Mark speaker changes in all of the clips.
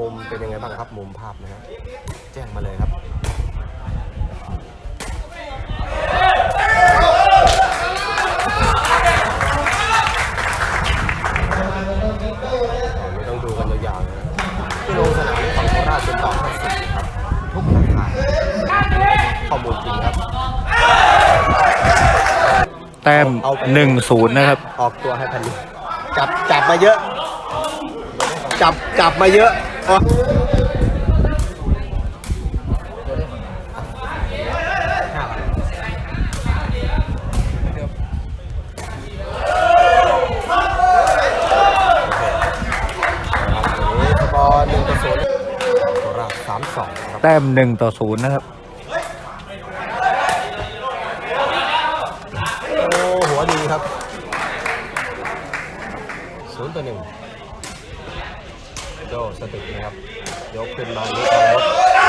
Speaker 1: มุมเป็นยังไงบ้างครับ มุมภาพนะครับ แจ้งมาเลยครับไม่ต้องดูกันยาวๆนะที่ลงสนามฝั่งโคราชเป็นต่อ50ครับ ทุกราคาข้อมูลจริงครับ
Speaker 2: แต้มหนึ่งศูนย์นะครับ
Speaker 1: ออกตัวให้พันนี้จับจับมาเยอะ จับจับมาเยอะ อ๋อโอเคครับวันหนึ่งต่อศูนย์โคราสามสองครับ
Speaker 2: แต้มหนึ่งต่อศูนย์นะครับ
Speaker 1: กขึ้นมาลูกทารถโด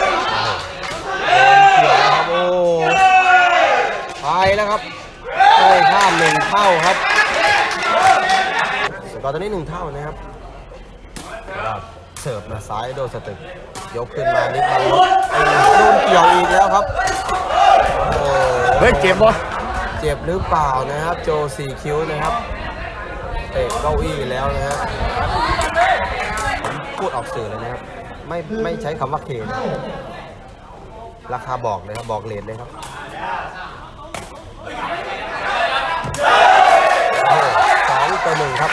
Speaker 1: นเกี่ยวนะครับโอ้ไปแล้วครับได้ข้ามหนึ่งเท่าครับสกอร์ตอนนี้หนึ่งเท่านะครับเสิร์ฟมาซ้ายโดนสตึกยกขึ้นมานิดบางรถโดนเกี่ยวอีกแล้วครับ
Speaker 2: เฮ้ยเจ็บปะ
Speaker 1: เจ็บหรือเปล่านะครับ โจสี่คิ้วนะครับเตะเก้าอี้แล้วนะฮะผม พูดออกสื่อเลยนะครับ ไม่ไม่ใช้คำว่าเคนะราคาบอกเลยครับบอกเลทเลยครับสองต่อหนึ่งครับ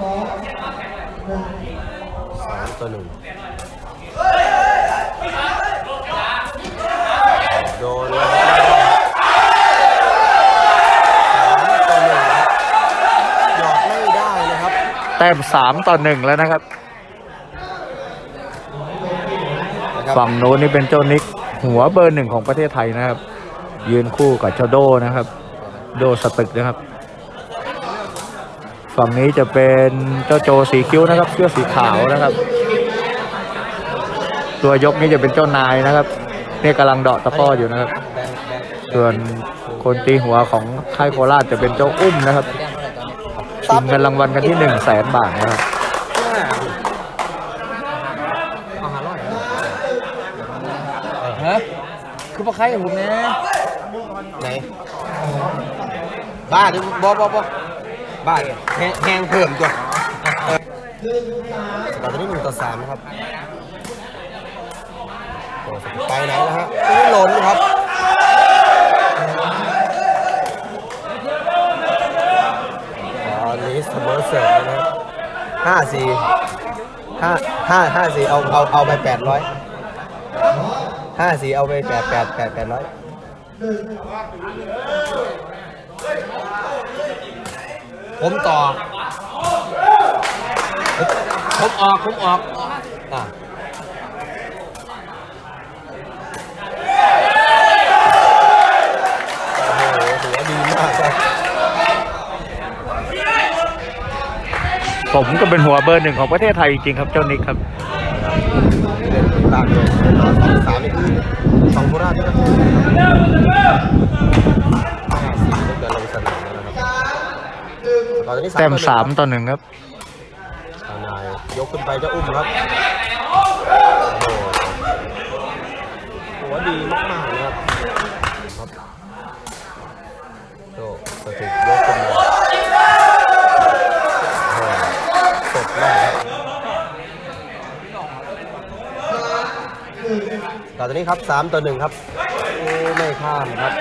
Speaker 1: สองต่อหนึ่งโดนแล้วสามต่อหนึ่งครับหยอดไม่ได้นะครับ
Speaker 2: แต้มสามต่อหนึ่งแล้วนะครับ
Speaker 1: นะครับ
Speaker 2: ฝั่งโน้นนี่เป็นเจ้านิก หัวเบอร์หนึ่งของประเทศไทยนะครับ ยืนคู่กับเจ้าโดนะครับ โดสตึกนะครับ ฝั่งนี้จะเป็นเจ้าโจสีคิ้วนะครับ เสื้อสีขาวนะครับ ตัวยกนี่จะเป็นเจ้านายนะครับเนี่ยกำลังเดาะตะกร้ออยู่นะครับ
Speaker 1: แบงค์แบงค์
Speaker 2: ส่วนคนตีหัวของค่ายโคราชจะเป็นเจ้าอุ้มนะครับ ชิงเงินรางวัลกันที่หนึ่งแสนบาทนะครับ
Speaker 1: เอาหาร้อย
Speaker 3: ฮะคือปลาไข่ผมนะ
Speaker 1: ไหนบ้าดิบอบอบอบ้าเนี่ยแห้งแห้งเพิ่มตัวเออสกอร์ตอนนี้หนึ่งต่อสามครับโอ้ไปไหนแล้วฮะไม่หล่นครับ ตอนนี้เสมอเสิร์ฟแล้วนะครับ ห้าสี่ห้าห้าห้าสี่เอาเอาเอาไปแปดร้อยห้าสี่เอาไปแปดแปดแปดแปดร้อยผมต่อ ผมออก ผมออกอะ
Speaker 2: ผมก็เป็นหัวเบอร์หนึ่งของประเทศไทยจริงๆครับเจ้านิกครับ
Speaker 1: เล่นตามเลยสองสามนี่คือสองโคราชด้วยนะครับห้าสี่เกิดลงสนามแล้วนะครับตอนนี้
Speaker 2: แต้มสาม
Speaker 1: ต่อ
Speaker 2: ต่อหนึ่งครับ
Speaker 1: ทนายยกขึ้นไปจะอุ้มครับโอ้โหหัวดีมากๆนะครับครับโตสถิตยกขึ้นมา ต่อจากนี้ครับสามต่อหนึ่งครับโอ้ไม่ข้ามครับ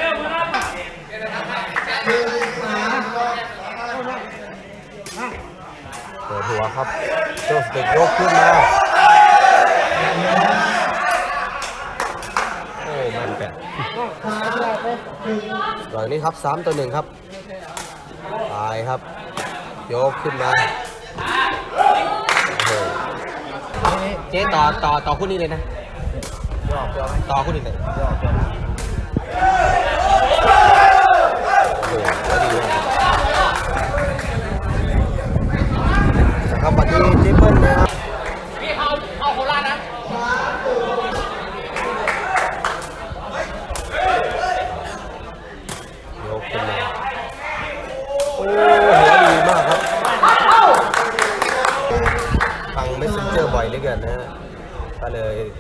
Speaker 1: เปิดหัวครับโจสเต็กยกขึ้นมาโอ้มันแปดตอนนี้ครับสามต่อหนึ่งครับตายครับ ยกขึ้นมาโอ้โห เจ๊ต่อต่อต่อคู่นี้เลยนะต่อคู่นี้เลยโอ้โหแล้วดีมากครับวันนี้ทริปเปิลนะครับ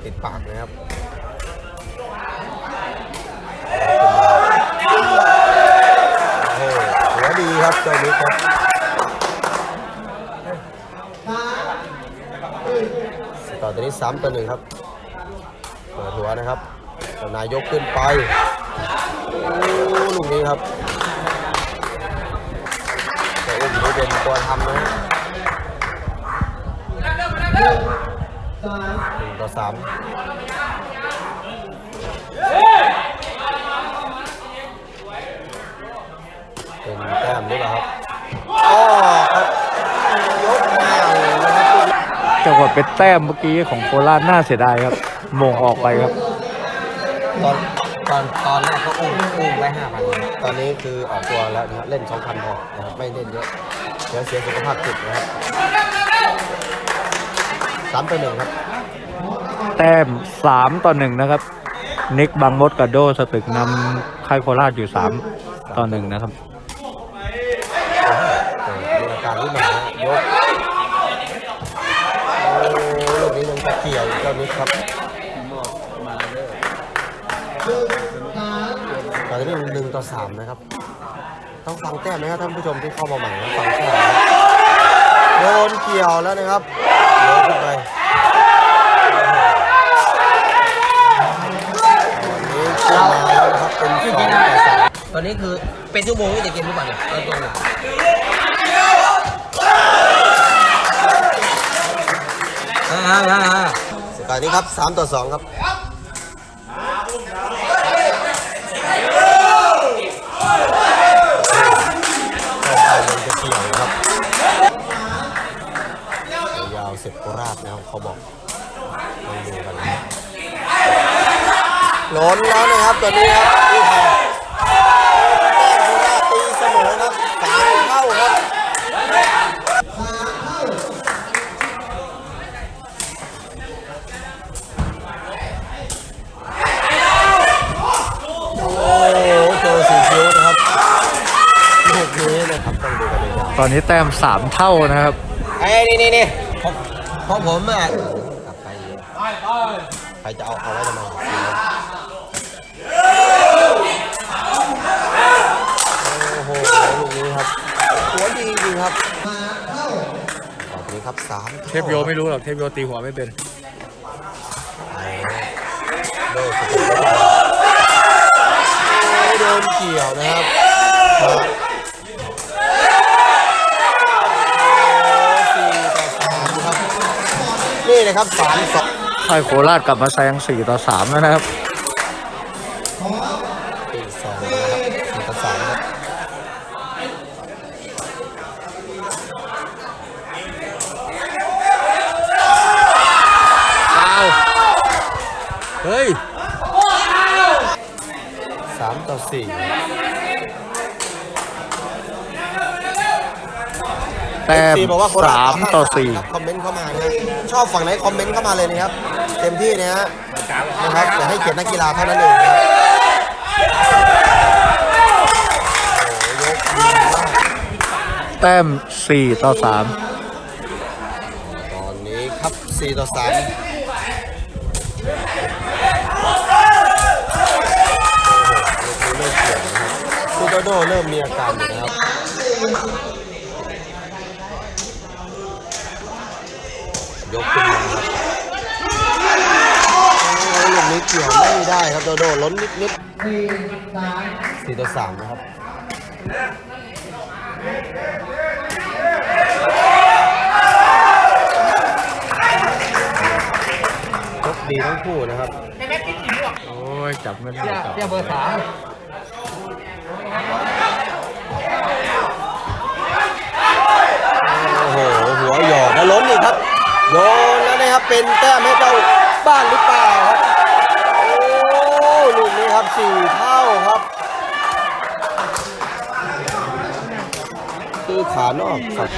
Speaker 1: ติดปากนะครับโอ้โหหัวดีครับเจ้ามิกครับสกอตัวนี้สามต่อหนึ่งครับเปิดหัวนะครับนายยกขึ้นไปโอ้ลูกนี้ครับแต่อุ้มนี่เป็นตัวทำนะฮะ หนึ่งต่อสามเป็นแต้มหรือเปล่าครับอ๋อครับยกมาเลยนะครับ
Speaker 2: จังหวะเป็นแต้มเมื่อกี้ของโคราชน่าเสียดายครับมงออกไปครับ
Speaker 1: ตอนตอนตอนแรกก็อุ้มอุ้มไว้ห้าพันตอนนี้คือออกตัวแล้วนะครับเล่นสองพันพอนะครับไม่เล่นเยอะเดี๋ยวเสียสุขภาพจิตนะครับ สามต่อหนึ่งครับ
Speaker 2: แต้มสามต่อหนึ่งนะครับ นิกบางมดกับโดสตึกนำค่ายโคราชอยู่สามต่อหนึ่งนะครับ
Speaker 1: เออมีอาการนิดหน่อยนะยกโอ้ลูกนี้ยังตะเกี่ยวเจ้านิดครับตอนนี้หนึ่งต่อสามนะครับ ต้องฟังแต้มนะครับท่านผู้ชมที่เข้ามาใหม่นะฟังแต้มนะครับโดนเกี่ยวแล้วนะครับโยก ขึ้นไปนี่ขึ้นมาครับเป็นสองต่อสาม
Speaker 3: ตอนนี้คือเป็นชั่วโมงที่จะเกมทุกวันเนี่ยตอนตรงเนี่ย
Speaker 1: อ่าอ่าอ่าสกอร์นี้ครับ3ต่อ2ครับ คราชนะครับเขาบอกลองดูกันนะครับล้นแล้วนะครับตอนนี้ครับนี่ค่ะแต้มโคราชตีเสมอครับสามเท่าครับโอ้โหโจสีคิ้วนะครับลูกนี้นะครับต้องดูกันเลยครับ
Speaker 2: ตอนนี้แต้มสามเท่านะครับ
Speaker 1: ไอ้นี่นี่นี่ ของของผมอะกลับไปใครจะเอาเอาไว้ทำไมโอ้โหลูกนี้ครับหัวดีจริงๆครับต่อไปนี้ครับสาม
Speaker 2: เทพโยไม่รู้หรอกเทพโยตีหัวไม่เป็น
Speaker 1: โดนสกุลโดนเกี่ยวนะครับสี่ต่อสามครับ นี่นะครับสามสอง
Speaker 2: ค่ายโคราชกลับมาแซงสี่ต่อสามแล้วนะครับ
Speaker 1: ตีสองนะครับสี่ต่อสามครับ
Speaker 2: เฮ้ย
Speaker 1: สามต่อสี่
Speaker 2: แต้ม
Speaker 1: สี่บอกว่าโครช
Speaker 2: สามต่อสี่
Speaker 1: ครับคอมเมนต์เข้ามานะฮะชอบฝั่งไหนคอมเมนต์เข้ามาเลยนะครับ เต็มที่นะฮะนะครับแต่ให้เกียรตินักกีฬาเท่านั้นเองนะครับโอ้โหยกดีมาก
Speaker 2: แต้มสี่ต่อสาม
Speaker 1: ตอนนี้ครับ 4 ต่อ 3 โอ้โหลูกนี้ไม่เกี่ยวนะครับคูโดโดเริ่มมีอาการอยู่นะครับ ยกขึ้นมาครับโอ้โหลู กี่ยวไม่ได้ครับโดโดล้นนิดนิดสี่ต่อสามนะครับยกดีทั้งคู่นะครับ
Speaker 2: โอ้ย จับไม่ได้จับ
Speaker 3: เรียกเบอร์สาม
Speaker 1: โอ้โห หัวหยอกแล้วล้นอีกครับโยนแล้วนะครับ เป็นแต้มให้เจ้าบ้านหรือเปล่า ลูกนี้ครับสี่เท่าครับ คือขานอกครับ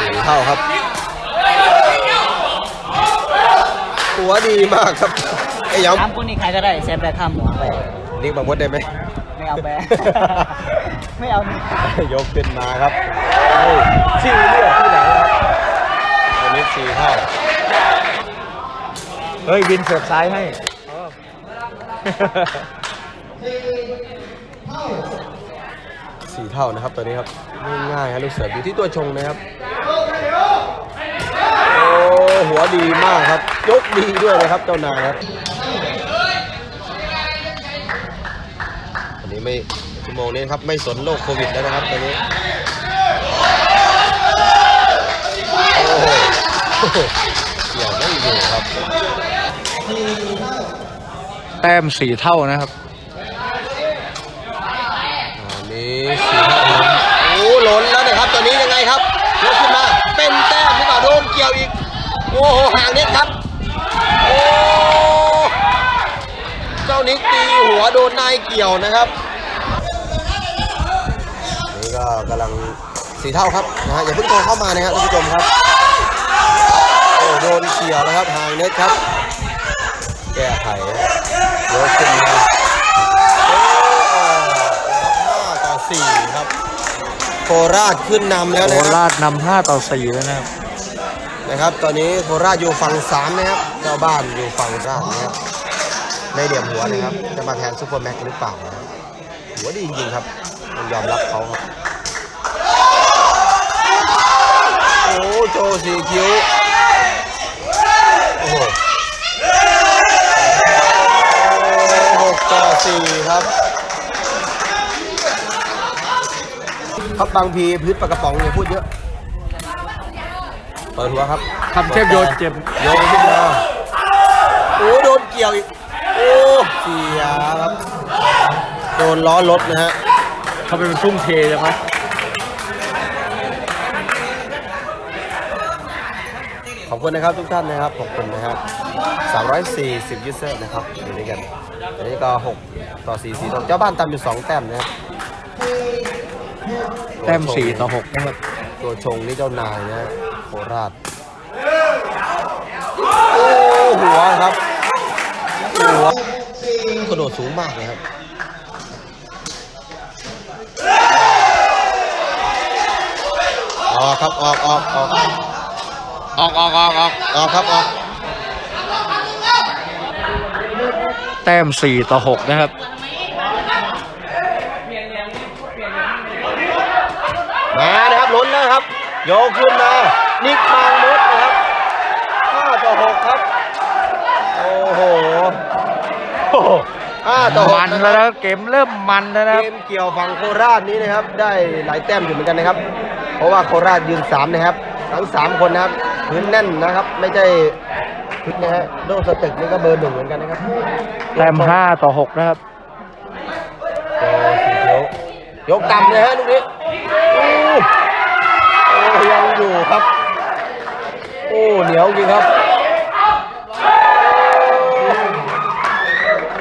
Speaker 1: สี่เท่าครับ ตัวดีมากครับไอ้ยอม
Speaker 3: สามคนนี้ใครก็ได้แซมได้ข้ามหัวไป
Speaker 1: เรียกบางมดได้ไหม
Speaker 3: ไม่เอาแบไม่เอา
Speaker 1: ยกขึ้นมาครับโอ้ชิงเลือดที่ไหนครับวันนี้สี่เท่า
Speaker 2: เฮ้ยวินเสิร์ฟซ้ายให้
Speaker 1: สี่เท่านะครับตัวนี้ครับง่ายๆครับลูกเสิร์ฟอยู่ที่ตัวชงนะครับโอ้หัวดีมากครับ ยกดีด้วยนะครับเจ้านายครับอันนี้ไม่ชั่วโมงนี้ครับไม่สนโรคโควิดแล้วนะครับตอนนี้โอ้โหเกี่ยวไม่อยู่ครับ
Speaker 2: แต้มสี่เท่านะครับ
Speaker 1: อันนี้สี่เท่าล้นโอ้ล้นแล้วนะครับตอนนี้ยังไงครับยกขึ้นมาเป็นแต้มหรือเปล่าโดนเกี่ยวอีกโอ้โหห่างนิดครับโอ้เจ้านิกตีหัวโดนนายเกี่ยวนะครับนี่ก็กำลังสีเท่าครับนะฮะอย่าเพิ่งโทรเข้ามานะครับท่านผู้ชมครับโอ้โดนเกี่ยวแล้วครับห่างเน็ตครับแก้ไขยกขึ้นมาโอ้ห้าต่อสี่ครับ โคราชขึ้นนำแล้ว
Speaker 2: โค
Speaker 1: นะครับ
Speaker 2: ราชนำห้าต่อสี่แล้วนะครับ
Speaker 1: นะครับ ตอนนี้โคราชอยู่ฝั่งสามนะครับเจ้าบ้านอยู่ฝั่งราชนะครับในเหลี่ยมหัวนะครับ จะมาแทนซูเปอร์แม็กซ์หรือเปล่านะครับหัวดีจริงๆครับต้องยอมรับเขาครับ โอ้โจสีคิ้ว สี่ครับ ครับบางพีพื้นปากกระป๋องเนี่ยพูดเยอะ เปิดหัวครับ
Speaker 2: ทำเทพโยนเจ็บ
Speaker 1: โยนขึ้นมาโอ้โดนเกี่ยวอีก โอ้เสียครับ โดนล้อรถนะฮะ
Speaker 2: เขาเป็นทุ่มเทเลยครับ
Speaker 1: ขอบคุณนะครับทุกท่านนะครับ ขอบคุณนะครับ 340ยูเซอร์นะครับอยู่ด้วยกันอันนี้ก็ 6 ต่อ 4 4ต่อเจ้าบ้านตามอยู่ 2 แต้มนะครับ
Speaker 2: แต้มสี่ต่อหกนะครับ
Speaker 1: ตัวชงนี่เจ้านายนะฮะโคราชโอ้หัวครับหัวกระโดดสูงมากเลยครับออกครับออกออกออก
Speaker 2: ออกออกออกออก
Speaker 1: ออกครับออก
Speaker 2: แต้มสี่ต่อหกนะครับ
Speaker 1: มานะครับลุ้นแล้วครับ โยกขึ้นมานิกบางมดนะครับ5ต่อ 6 ครับ โอ้โหโอ้โห5ต่อ6
Speaker 2: มัน
Speaker 1: นะค
Speaker 2: แล้ว
Speaker 1: รับ
Speaker 2: นะเกมเริ่มมันแล้วนะค
Speaker 1: เก
Speaker 2: รับ
Speaker 1: มเกี่ยวฝั่งโคราชนี้นะครับ ได้หลายแต้มอยู่เหมือนกันนะครับ เพราะว่าโคราชยืน 3 นะครับ ทั้ง 3 คนนะครับ พื้นแน่นนะครับ ไม่ใช่พื้ นนะฮะโดสตึกนี่ก็เบอร์หนึ่งเหมือนกันนะครับ
Speaker 2: แต้มห้าต่อหกนะครับ
Speaker 1: โอ้สีเขียวยกต่ำเลยฮะลูกนี้โอ้โอ้ยังอยู่ครับ โอ้เหนียวจริงครับ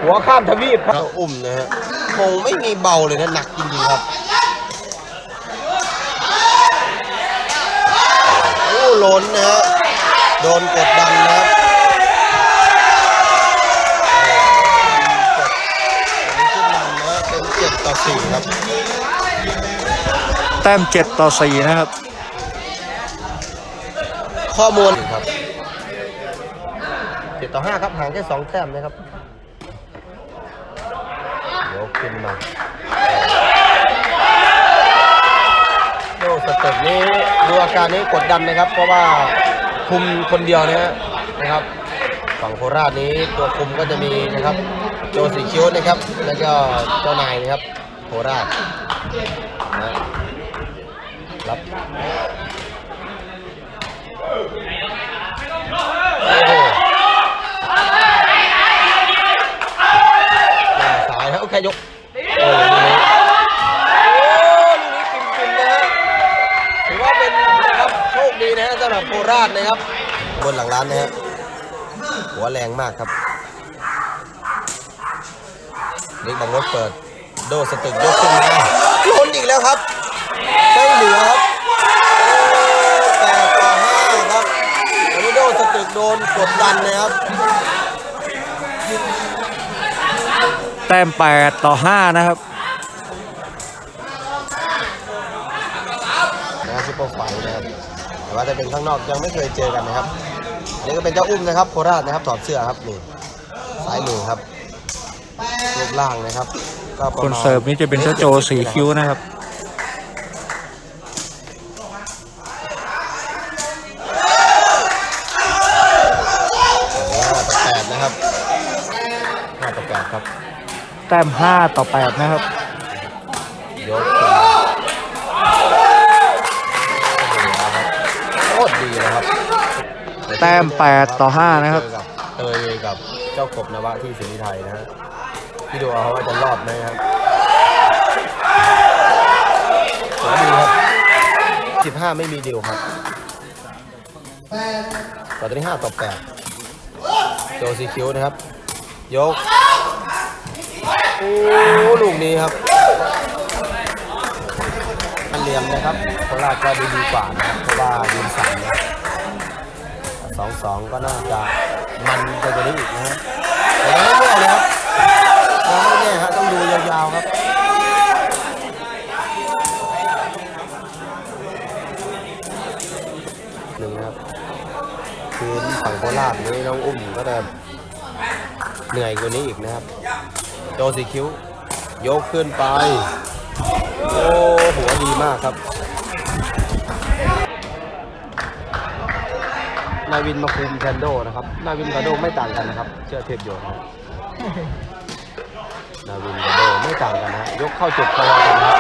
Speaker 1: หัวข้ามทวีปครับอุ้มนะฮะคงไม่มีเบาเลยนะหนักจริงๆครับโอ้ล้นนะฮะโดนกดดันนะครับกดขึ้นนำนะฮะเป็นเจ็ด ต่อสี่ครับ
Speaker 2: แต้มเจ็ดต่อสี่นะครับ
Speaker 1: ข้อมูลครับเจ็ดต่อห้าครับห่างแค่สองแต้มนะครับยกขึ้นมาโดสเต็ปนี้ดูอาการนี้กดดันนะครับ เพราะว่าคุมคนเดียวนะฮะนะครับ ฝั่งโคราชนี้ตัวคุมก็จะมีนะครับ โจสีคิ้วนะครับ แล้วก็เจ้านายนะครับ โคราชนะรับโอ้โหหน้าสายครับโอเคยกโอ้ลูกนี้โอ้ลูกนี้ปิ่มๆนะฮะถือว่าเป็นครับโชคดีนะฮะสำหรับโคราชนะครับ บนหลังร้านนะฮะหัวแรงมากครับเล็กบางรถเปิด โดสตึกยกขึ้นมาชนอีกแล้วครับไม่เหลือครับแต่ต่อห้าครับโรนโดสตึกโดนกดดันนะครับ
Speaker 2: แต้ม8ต่อ 5 นะครับนะซุ
Speaker 1: ปเปอร์ไฟนะครับแต่ว่าจะเป็นข้างนอกยังไม่เคยเจอกันนะครับนี่ก็เป็นเจ้าอุ้มนะครับโคราชนะครับถอดเสื้อครับนี่สายหนึ่งครับรูปร่างนะครับ
Speaker 2: คน
Speaker 1: มาณ
Speaker 2: เสิร์ฟนี่จะเป็นเจ้าโจสีคิ้วนะครับ
Speaker 1: อันนี้ห้าต่อแปดนะครับห้าต่อแปดครับ
Speaker 2: แต้ม5ต่อ8นะครับ
Speaker 1: ยกขึ้นโคตรดีนะครับ
Speaker 2: แต้ม8ต่อ5นะครับ
Speaker 1: เจอกับเตยกับเจ้ากบนวะที่สิงห์ไทยนะฮะ ที่ดูเอาว่าจะรอดไหมครับสวยดีครับสิบห้าไม่มีดิวครับต่อตัวนี้ห้าต่อแปดโจซีคิวนะครับ ยก โอ้ลูกนี้ครับอันเหลี่ยมนะครับโคราชก็ดูดีกว่านะครับเพราะว่ายืนสามนะสองสองก็น่าจะมันไปกว่านี้อีกนะฮะ นื่อยกว่านี้อีกนะครับ โจสีคิ้ว ยกขึ้นไป โอ้หัวดีมากครับ นายวินมาคุมแคนโดนะครับ นายวินกับโดไม่ต่างกันนะครับ เชื่อเทพโยนนาวินกับโดไม่ต่างกันนะยกเข้าจุดพอกันนะครับ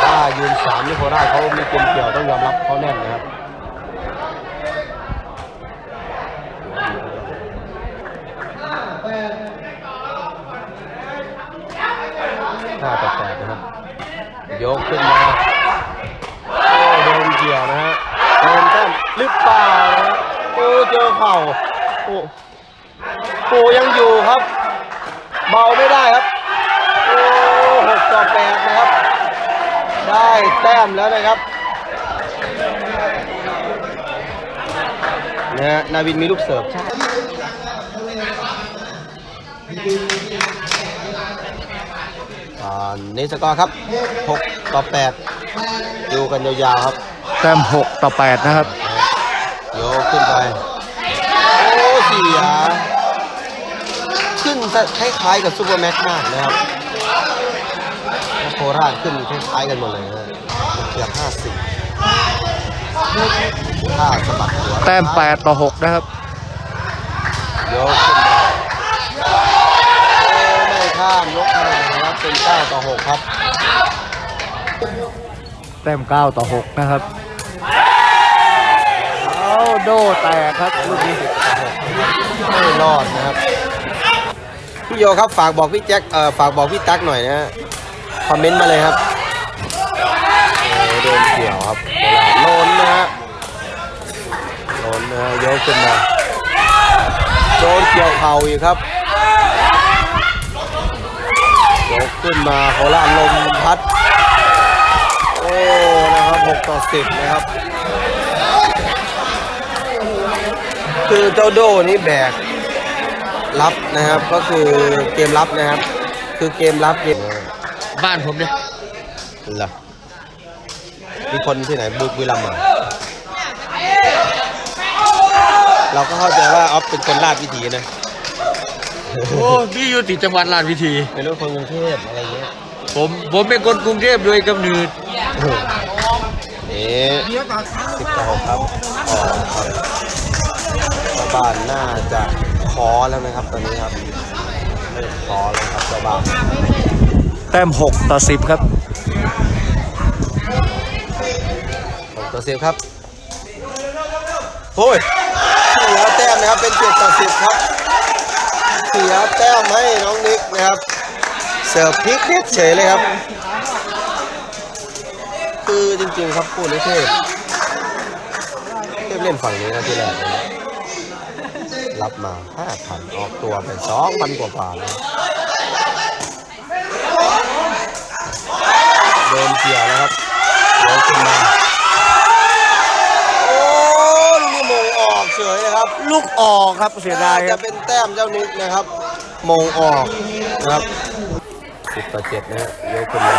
Speaker 1: แต่ว่ายืนสามนี่โคราชเขามีเกมเกี่ยวต้องยอมรับเขาแน่นนะครับ ห้าต่อแปนะครับ ยกขึ้นมาโอ้โดนเกี่ยวนะฮะโดนแต้มหรือเปล่านะฮะโอ้เจอเข่าโอ้โอ้ยังอยู่ครับ เบาไม่ได้ครับ โอ้หกต่อแปดนะครับ ได้แต้มแล้วนะครับนะฮะนาวินมีลูกเสิร์ฟใช่ นสกอร์ครับ 6 ต่อ 8 ดูกันยาวๆครับ
Speaker 2: แต้ม 6 ต่อ 8 นะครับ
Speaker 1: โยกขึ้นไป โอ้เสียขึ้นคล้ายๆกับซูเปอร์แม็กซ์มากนะครับแล้วโคราชขึ้นคล้ายๆกันหมดเลยนะเกือบห้าสิบท่าสะบัดหัว
Speaker 2: แต้ม8ต่อ6นะครับ
Speaker 1: ยกขึ้นมาโอ้ไม่ ข้ามยกคะแนนนะครับเป็นเก้าต่อหกครับ
Speaker 2: แต้ม9ต่อ6นะครับเอาโดแตกครับลูกนี้
Speaker 1: ไม่รอดนะครับพี่โยครับฝากบอกพี่แจ็คเอ่อฝากบอกพี่ตั๊กหน่อยนะฮะคอมเมนต์มาเลยครับโอ้โดนเกี่ยวครับโลนนะฮะโลนนะฮะยกขึ้นมาโดนเกี่ยวเข่าอีกครับยก ขึ้นมาโคราชลมพัด โอ้ นะครับ6ต่อ10 นะครับ คือเจ้าโดนี่แบกรับนะครับ ก็คือเกมรับนะครับ คือเกมรับเกม
Speaker 2: บ้านผมเนี่ย
Speaker 1: เหรอมีคนที่ไหนบุกวิลัมย์เหรอเราก็เข้าใจว่าออฟเป็นคนราชวิถีนะ
Speaker 2: โอ้พี่อยู่ติดจังหวัดราชวิธี
Speaker 1: เป็นลูกคนกรุงเทพอะไรเงี้ย
Speaker 2: ผมผมเป็นคนกรุงเทพโดยกำเนิด
Speaker 1: นี่สิบต่อหกครับอ๋อครับชาวบ้านน่าจะขอแล้วนะครับตอนนี้ครับไม่ขอแล้วครับชาวบ้าน
Speaker 2: แต้ม 6 ต่อ 10 ครับ
Speaker 1: หกต่อสิบครับโอ้ยเสียแต้มนะครับเป็นเจ็ดต่อสิบครับ เสียแต้มให้น้องนิกนะครับ เสิร์ฟพลิกนิดเฉยเลยครับ คือจริงๆครับพูดเลยเทพเทพเล่นฝั่งนี้นะที่แรกนะรับมาห้าพันออกตัวไปสองพันกว่าบาทเลยโดนเกี่ยวแล้วครับโดนขึ้นมา เฉยๆครับ
Speaker 2: ลูกออกครับเสียดาย
Speaker 1: จะเป็นแต้มเจ้านิดนะครับ มงออกนะครับสิบต่อเจ็ดนะฮะยกขึ้นมา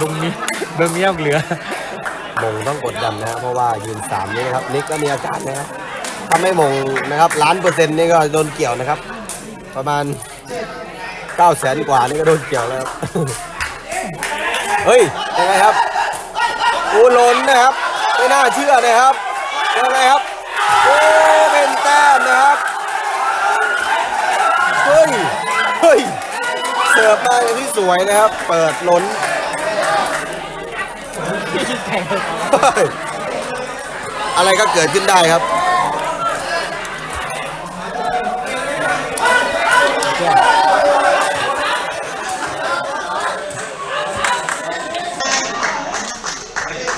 Speaker 2: ดงนี้ดงนี้ยังเหลือ
Speaker 1: มงต้องกดดันนรับเพราะว่ายืนสามนี่นะครับนิกก็มีอาการนะครับถ้าไม่มงนะครับล้านเปอร์เซ็นต์นี่ก็โดนเกี่ยวนะครับ ประมาณเก้าแสนกว่านี่ก็โดนเกี่ยวแล้วครับ เฮ้ยยังไงครับอูหลนนะครับ ไม่น่าเชื่อนะครับยังไงครับโอ้เป็นแต้มนะครับเฮ้ยเฮ้ยเสิร์ฟมาอย่างที่สวยนะครับ เปิดล้นอะไรก็เกิดขึ้นได้ครับ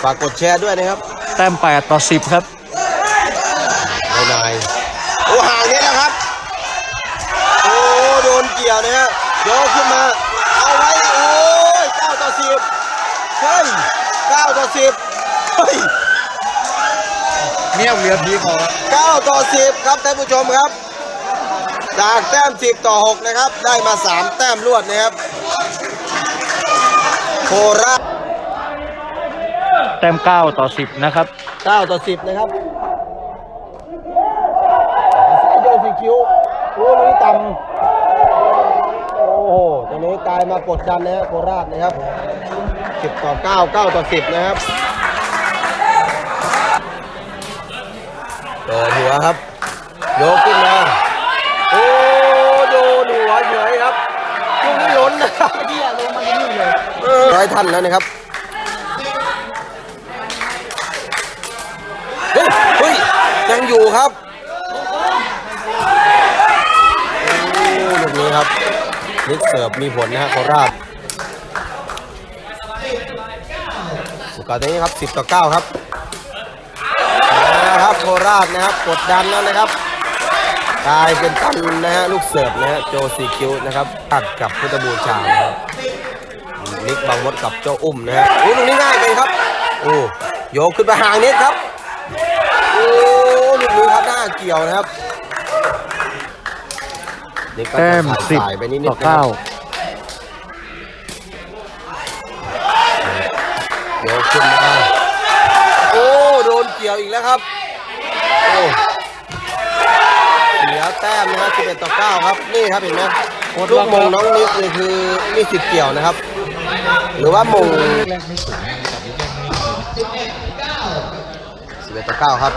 Speaker 1: ฝากกดแชร์ด้วยนะครับ
Speaker 2: แต้ม8ต่อ 10 ครับ
Speaker 1: นายนายโอ้ห่างนิดแล้วครับ โอ้โดนเกี่ยวนะฮะโยกขึ้นมา เอาไว้โอ้ยเก้าต่อสิบเฮ้ยเก้าต่อสิบเฮ้ย
Speaker 2: เมียเหลือพีพอ
Speaker 1: เก้าต่อสิบครับท่านผู้ชมครับ จากแต้มสิบต่อหกนะครับ ได้มาสามแต้มรวดนะครับโคราช
Speaker 2: แต้ม 9 ต่อ 10 นะครับ
Speaker 1: เก้าต่อสิบนะครับสายโยนสีคิ้วโอ้ลูกนี้ต่ำโอ้โหตรงนี้กลายมากดดันนะฮะโคราชนะครับสิบต่อเก้าเก้าต่อสิบนะครับเปิดหัวครับ โยกขึ้นมาโอ้โดนหัวเฉยครับลูกนี้ล้นนะครับ
Speaker 3: ที่อะลงมาที่นี่เลย
Speaker 1: เออร้อยท่านแล้วนะครับ ยังอยู่ครับโอ้ลูกนี้ครับนิกเสิร์ฟมีผลนะฮะโคราชสุกานี้ครับ 10 ต่อ 9 ครับนะครับโคราชนะครับกดดันแล้วนะครับกลายเป็นตันนะฮะลูกเสิร์ฟนะฮะโจซีคิวนะครับตัดกับพุทธบูชานะครับนิกบางมดกับเจ้าอุ้มนะฮะโอ้ตรงนี้ง่ายไปครับโอ้โยกขึ้นไปห่างนิดครับ ลูกนี้ครับหน้าเกี่ยวนะครับนิกก็
Speaker 2: แต้ม
Speaker 1: จะสายๆไปนิด
Speaker 2: 10
Speaker 1: ๆ
Speaker 2: ต่อ
Speaker 1: นะครับโยกขึ้นมาโอ้โดนเกี่ยวอีกแล้วครับโอ้เสียแต้มนะครับ11ต่อ9ครับนี่ครับเห็นไหมลูกมงน้องนิกนี่คือมีสิทธิ์เกี่ยวนะครับ หรือว่ามง11ต่อ9ครับ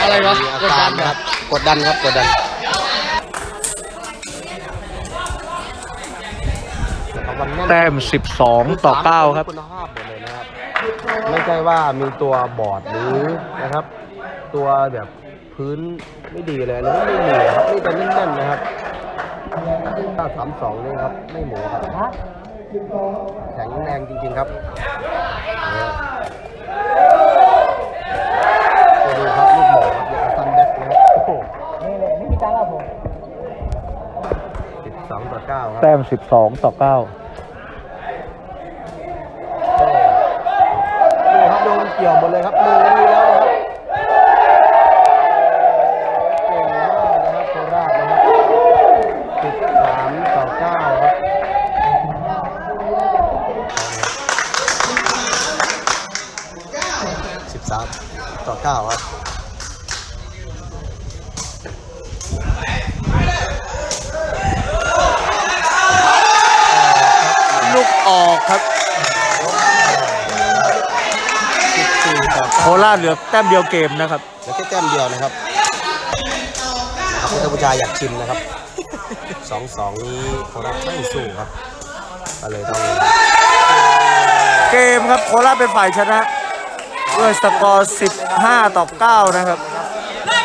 Speaker 1: อะ
Speaker 2: ไรวะ
Speaker 1: มีอาการนะครับ กดดันครับ กดดัน
Speaker 2: แต้ม 12 ต่อ 9 ครับ
Speaker 1: คุณภาพหมดเลยนะครับ ไม่ใช่ว่ามีตัวบอร์ดหรือนะครับ ตัวแบบพื้นไม่ดีเลยอะไรไม่มีครับนี่แต่แน่นๆนะครับถ้าสามสองนี่ครับ ไม่หมูครับแข็งแรงจริงๆครับ เก้าครับ
Speaker 2: แต้ม 12 ต่อ 9
Speaker 1: ดูครับโดนเกี่ยวหมดเลยครับมือมีแล้วนะครับเก่งมากนะครับโคราชนะครับสิบสามต่อเก้าครับสิบสามต่อเก้าครับ
Speaker 2: ลูก ออกครับ
Speaker 1: สิบสี่ต่อ
Speaker 2: โค
Speaker 1: เก้า
Speaker 2: ราชเหลือแต้มเดียวเกมนะครับ
Speaker 1: เหลือแค่แต้มเดียวนะครับนะครับพุทธบูชาอยากชิมนะครับสองสองนี้โคราชไม่สู้ครับก็เลยต้อง
Speaker 2: เกมครับโคราชเป็นฝ่ายชนะด้วยสกอร์ 15 ต่อ 9 นะครับ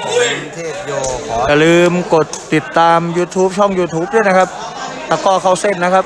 Speaker 1: ผมเทพโยขอ
Speaker 2: อย่าลืมกดติดตาม YouTube ช่อง YouTube ด้วยนะครับ ตะกร้อเข้าเส้นนะครับ